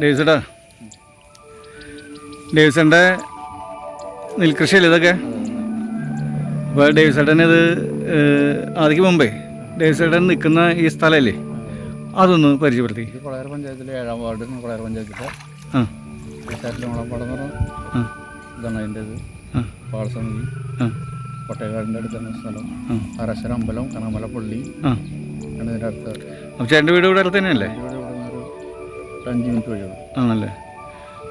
ഡേവിസേട്ടാ ഡേവിസന്റെ നെൽകൃഷിയല്ലേ ഇതൊക്കെ? അപ്പോൾ ഡേവിസേട്ടൻ ഇത് ആദ്യക്ക് മുമ്പേ ഡേവിസേട്ടൻ നിൽക്കുന്ന ഈ സ്ഥലമല്ലേ അതൊന്ന് പരിചയപ്പെടുത്തി. കൊളയർ പഞ്ചായത്തിലെ ഏഴാം വാർഡ് കൊളയർ പഞ്ചായത്തിലെ ആ. ഇതാണ് അതിന്റെ ഇത്. ആ. പാളസമിതി ആ. കോട്ടയക്കാടിന്റെ അടുത്താണ് സ്ഥലം. അരശര അമ്പലം കണമല പള്ളി. ആണ് ഇതിന്റെ അടുത്ത്. അപ്പോൾ ചേട്ടന്റെ വീട് ഇവിടെ അടുത്ത് തന്നെയല്ലേ? അഞ്ച് മിനിറ്റ് വഴിയുള്ളൂ. ആണല്ലേ?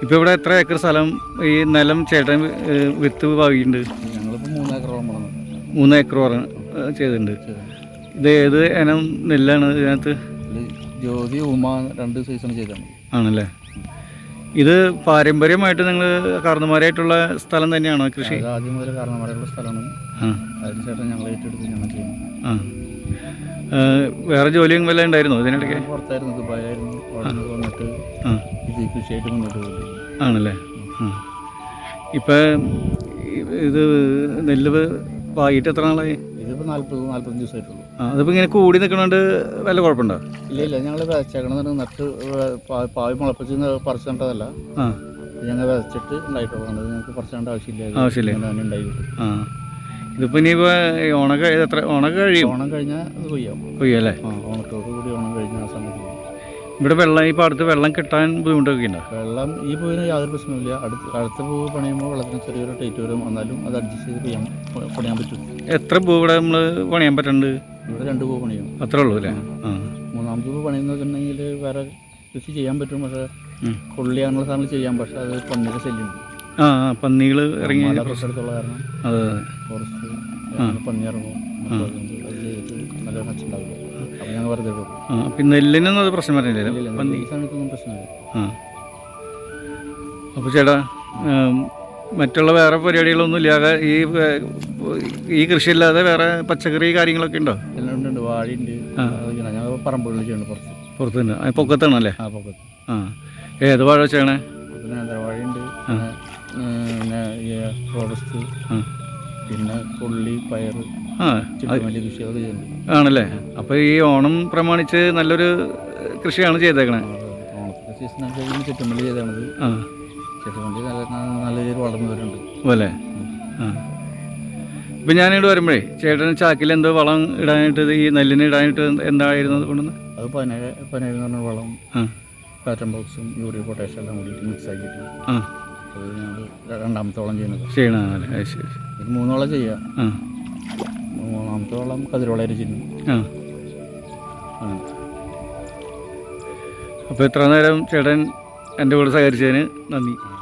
ഇപ്പോൾ ഇവിടെ എത്ര ഏക്കർ സ്ഥലം ഈ നിലം ചേട്ടൻ വിത്ത് പാകിയിട്ടുണ്ട് ഞങ്ങളിപ്പോൾ മൂന്ന് ഏക്കറോളം മൂന്ന് ഏക്കർ പറഞ്ഞ ചെയ്തിട്ടുണ്ട്. ഇത് ഏത് ഇനം നെല്ലാണ് ഇതിനകത്ത്? ജ്യോതി ഉമ രണ്ട് സീസൺ ചെയ്താണ് ആണല്ലേ? ഇത് പാരമ്പര്യമായിട്ട് നിങ്ങൾ കാരണന്മാരായിട്ടുള്ള സ്ഥലം തന്നെയാണോ കൃഷി? ആദ്യം മുതൽ കാരണന്മാരായിട്ടുള്ള സ്ഥലമാണ്. അതിനുശേഷം ഞങ്ങൾ ഏറ്റെടുത്ത് ഞങ്ങൾ ചെയ്യുന്നു ആ. വേറെ ജോലിയും വല്ല ഉണ്ടായിരുന്നു ഇതിനിടയ്ക്ക്? ഞാൻ പുറത്തായിരുന്നു ദുബായായിരുന്നു അവിടെ നിന്ന് വന്നിട്ട് ആ. ഇത് കൃഷിയായിട്ട് മുന്നോട്ട് പോയി ആണല്ലേ? ഇപ്പൊ ഇത് നെല്ല് വായിട്ട് എത്ര നാളായി? ഇതിപ്പോൾ നാൽപ്പത് നാൽപ്പത്തഞ്ച് ദിവസമായിട്ടുള്ളൂ. ആ അതിപ്പോൾ ഇങ്ങനെ കൂടി നിൽക്കണോണ്ട് വല്ല കുഴപ്പമുണ്ടോ? ഇല്ല ഇല്ല ഞങ്ങൾ വിതച്ചേക്കണത് നട്ട് പാവി മുളപ്പിച്ച് പറിച്ചേണ്ടതല്ല. ആ. ഞങ്ങൾ വിതച്ചിട്ട് ഉണ്ടായിട്ടുള്ളതാണ് ഇത് ഞങ്ങൾക്ക് പറിച്ചാണ്ട് ആവശ്യമില്ല. ആവശ്യമില്ല. ഉണ്ടായിട്ടുള്ളൂ ആ. ഇതിപ്പോൾ ഇനിയിപ്പോൾ കഴിഞ്ഞ എത്ര ഓണം കഴിയും? ഓണം കഴിഞ്ഞാൽ അത് കൊയ്യാം ഓണത്തോട് കൂടി ഓണം കഴിഞ്ഞ ആ സമയത്ത്. ഇവിടെ വെള്ളം ഈ പാടത്ത് വെള്ളം കിട്ടാൻ ബുദ്ധിമുട്ടൊക്കെ ഉണ്ടോ? വെള്ളം ഈ പൂവിന് യാതൊരു പ്രശ്നമില്ല അടുത്ത് അടുത്ത പൂവ് പണിയുമ്പോൾ വെള്ളത്തിന് ചെറിയൊരു ടൈറ്റ് വരും. എന്നാലും അത് അഡ്ജസ്റ്റ് ചെയ്ത് ചെയ്യാൻ പണിയാൻ പറ്റും. എത്ര പൂ ഇവിടെ നമ്മൾ പണിയാൻ പറ്റുന്നുണ്ട് ഇവിടെ രണ്ട് പൂ പണിയും. അത്രേ ഉള്ളൂ അല്ലേ? മൂന്നാമത്തെ പൂ പണിയുന്നതുണ്ടെങ്കിൽ വേറെ കൃഷി ചെയ്യാൻ പറ്റും. പക്ഷേ കൊള്ളിയാനുള്ള സാധനങ്ങൾ ചെയ്യാം. പക്ഷേ അത് പന്നിയുടെ ശല്യമുണ്ട് ആ പന്നികൾ ഇറങ്ങി കാരണം അതെ ഫോറസ്റ്റ് നല്ല ഞങ്ങൾ വെറുതെ നെല്ലിനൊന്നും അത് പ്രശ്നം ഇല്ല, പന്നി. ഈ സമയത്തൊന്നും പ്രശ്നമില്ല. ആ. അപ്പോൾ ചേട്ടാ മറ്റുള്ള വേറെ പരിപാടികളൊന്നും ഇല്ലാതെ ഈ ഈ കൃഷി കൃഷിയല്ലാതെ വേറെ പച്ചക്കറി കാര്യങ്ങളൊക്കെ ഉണ്ടോ? എല്ലാം ഉണ്ട്, വാഴയുണ്ട്. ഞങ്ങൾ പറമ്പുകളിൽ ചെയ്യുന്നുണ്ട് പുറത്ത് പുറത്ത് തന്നെ പൊക്കത്താണല്ലേ ആ പൊക്കത്ത്. ആ. ഏത് വാഴ വെച്ചാണ്? നേന്ത്രവാഴയുണ്ട്. റോബസ്റ്റ് പിന്നെ പുള്ളി പയർ കൃഷി ആണല്ലേ? അപ്പോൾ ഈ ഓണം പ്രമാണിച്ച് നല്ലൊരു കൃഷിയാണ് ചെയ്തേക്കണേ. ഓണത്തിന്റെ സീസൺ ഒക്കെ കഴിയുമ്പോൾ ചുറ്റുമല്ലി ചെയ്താണത്. ആ. ചുറ്റുമല്ലി നല്ല നല്ല രീതിയിൽ വളർന്നു വരുന്നുണ്ട് ഇപ്പം ഞാനിവിടെ വരുമ്പോഴേ ചേട്ടന് ചാക്കിൽ എന്തോ വളം ഇടാനായിട്ട് ഈ നെല്ലിന് ഇടാനായിട്ട് എന്തായിരുന്നു അത് കൊണ്ടുവന്ന്? അത് പനക പനക എന്ന് പറഞ്ഞ വളം പാറ്റൻ ബോക്സും യൂറിയ പൊട്ടാഷ്യം എല്ലാം കൂടി മിക്സ് ആക്കിയിട്ട് ആ അത് ഞങ്ങൾ രണ്ടാമത്തെ വളം ചെയ്യുന്നത്. ചെയ്യണമല്ലേ അത് ശരി ഇത് മൂന്ന് വളം ചെയ്യാം. ആ. മൂന്നാമത്തെ വളം കതിരോളരി ചെയ്യുന്നു. ആ. ആ. അപ്പോൾ ഇത്ര നേരം ചേട്ടൻ എന്റെ കൂടെ സഹകരിച്ചതിന് നന്ദി.